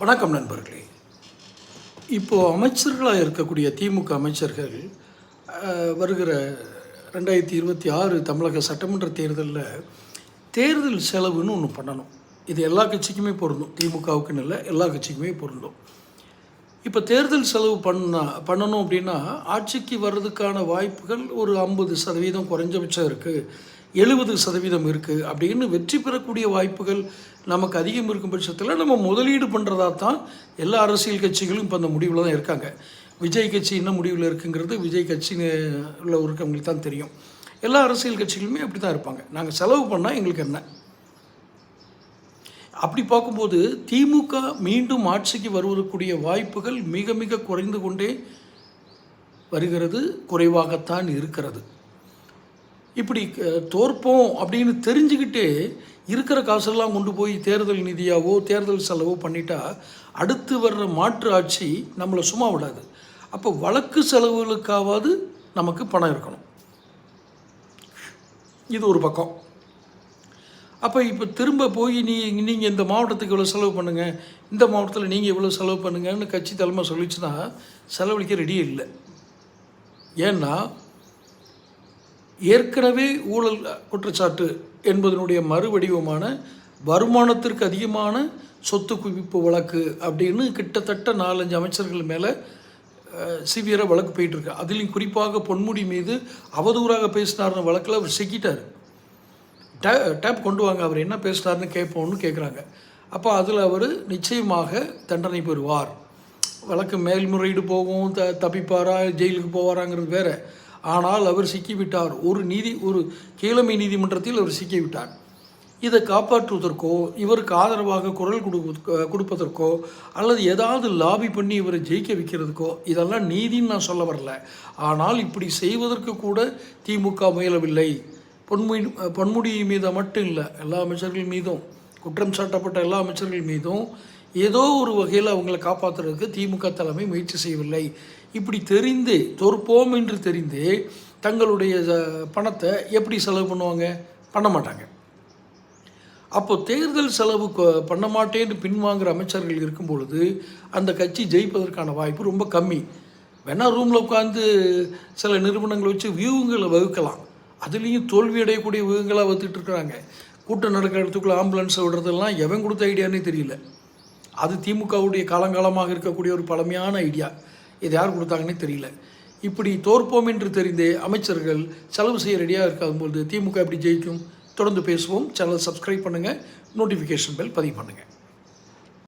வணக்கம் நண்பர்களே. இப்போது அமைச்சர்களாக இருக்கக்கூடிய திமுக அமைச்சர்கள் வருகிற ரெண்டாயிரத்தி இருபத்தி ஆறு தமிழக சட்டமன்ற தேர்தலில் தேர்தல் செலவுன்னு ஒன்று பண்ணணும். இது எல்லா கட்சிக்குமே பொருந்தும். திமுகவுக்குன்னு இல்லை எல்லா கட்சிக்குமே பொருந்தும். இப்போ தேர்தல் செலவு பண்ண பண்ணணும் அப்படின்னா ஆட்சிக்கு வர்றதுக்கான வாய்ப்புகள் ஒரு ஐம்பது சதவீதம் குறைஞ்சபட்சம் இருக்குது எழுபது சதவீதம் இருக்குது அப்படின்னு வெற்றி பெறக்கூடிய வாய்ப்புகள் நமக்கு அதிகம் இருக்கும் பட்சத்தில் நம்ம முதலீடு பண்ணுறதா தான் எல்லா அரசியல் கட்சிகளும் இப்போ அந்த முடிவில் தான் இருக்காங்க. விஜய் கட்சி என்ன முடிவில் இருக்குங்கிறது விஜய் கட்சின்னு உள்ள இருக்கவங்களுக்கு தான் தெரியும். எல்லா அரசியல் கட்சிகளுமே அப்படி தான் இருப்பாங்க. நாங்கள் செலவு பண்ணால் எங்களுக்கு என்ன? அப்படி பார்க்கும்போது திமுக மீண்டும் ஆட்சிக்கு வருவதற்குரிய வாய்ப்புகள் மிக மிக குறைந்து கொண்டே வருகிறது குறைவாகத்தான் இருக்கிறது. இப்படி தோற்போம் அப்படின்னு தெரிஞ்சுக்கிட்டே இருக்கிற காசெல்லாம் கொண்டு போய் தேர்தல் நிதியாவோ தேர்தல் செலவோ பண்ணிட்டா அடுத்து வர்ற மாற்று ஆட்சி நம்மளை சும்மா விடாது. அப்போ வழக்கு செலவுகளுக்காவது நமக்கு பணம் இருக்கணும். இது ஒரு பக்கம். அப்போ இப்போ திரும்ப போய் நீ நீங்கள் இந்த மாவட்டத்துக்கு இவ்வளோ செலவு பண்ணுங்கள் இந்த மாவட்டத்தில் நீங்கள் இவ்வளோ செலவு பண்ணுங்கன்னு கட்சி தலைமை சொல்லிச்சுன்னா செலவழிக்க ரெடியே இல்லை. ஏன்னா ஏற்கனவே ஊழல் குற்றச்சாட்டு என்பதனுடைய மறுவடிவமான வருமானத்திற்கு அதிகமான சொத்து குவிப்பு வழக்கு அப்படின்னு கிட்டத்தட்ட நாலஞ்சு அமைச்சர்கள் மேலே சிவியராக வழக்கு போயிட்டுருக்கு. அதுலேயும் குறிப்பாக பொன்முடி மீது அவதூறாக பேசினார்னு வழக்கில் அவர் சிக்கிட்டார். டே டேப் கொண்டு வாங்க அவர் என்ன பேசினார்னு கேட்போம்னு கேட்குறாங்க அப்போ அதில் அவர் நிச்சயமாக தண்டனை பெறுவார். வழக்கு மேல்முறையீடு போகும் த தப்பிப்பாரா ஜெயிலுக்கு போவாராங்கிறது வேறு. ஆனால் அவர் சிக்கிவிட்டார். ஒரு நீதி ஒரு கீழமை நீதிமன்றத்தில் அவர் சிக்கிவிட்டார். இதை காப்பாற்றுவதற்கோ இவருக்கு ஆதரவாக குரல் கொடு கொடுப்பதற்கோ அல்லது ஏதாவது லாபி பண்ணி இவரை ஜெயிக்க வைக்கிறதுக்கோ இதெல்லாம் நீதின்னு நான் சொல்ல வரல. ஆனால் இப்படி செய்வதற்கு கூட திமுக முயலவில்லை. பொன்முடி பொன்முடி மீது மட்டும் இல்லை எல்லா அமைச்சர்கள் மீதும் குற்றம் சாட்டப்பட்ட எல்லா அமைச்சர்கள் மீதும் ஏதோ ஒரு வகையில் அவங்கள காப்பாற்றுறதுக்கு திமுக தலைமை முயற்சி செய்யவில்லை. இப்படி தெரிந்தே தொற்போம் என்று தெரிந்தே தங்களுடைய பணத்தை எப்படி செலவு பண்ணுவாங்க? பண்ண மாட்டாங்க. அப்போ தேர்தல் செலவு கொ- பண்ண மாட்டேன்னு பின்வாங்குற அமைச்சர்கள் இருக்கும் பொழுது அந்த கட்சி ஜெயிப்பதற்கான வாய்ப்பு ரொம்ப கம்மி. வேணால் ரூமில் உட்காந்து சில நிறுவனங்களை வச்சு வியூகங்களை வகுக்கலாம். அதுலேயும் தோல்வி அடையக்கூடிய வியூகங்களாக வகுத்துட்டு இருக்கிறாங்க. கூட்டம் நடக்கிற இடத்துக்குள்ள ஆம்புலன்ஸை விடுறதெல்லாம் எவன் கொடுத்த ஐடியானே தெரியல. அது திமுகவுடைய காலங்காலமாக இருக்கக்கூடிய ஒரு பழமையான ஐடியா இது யார் கொடுத்தாங்கன்னே தெரியல. இப்படி தோற்போம் என்று தெரிந்தே அமைச்சர்கள் செலவு செய்ய ரெடியாக இருக்காதும்போது திமுக எப்படி ஜெயிக்கும்? தொடர்ந்து பேசுவோம். சேனல் சப்ஸ்கிரைப் பண்ணுங்கள் நோட்டிஃபிகேஷன் பெல் பதிவு பண்ணுங்கள்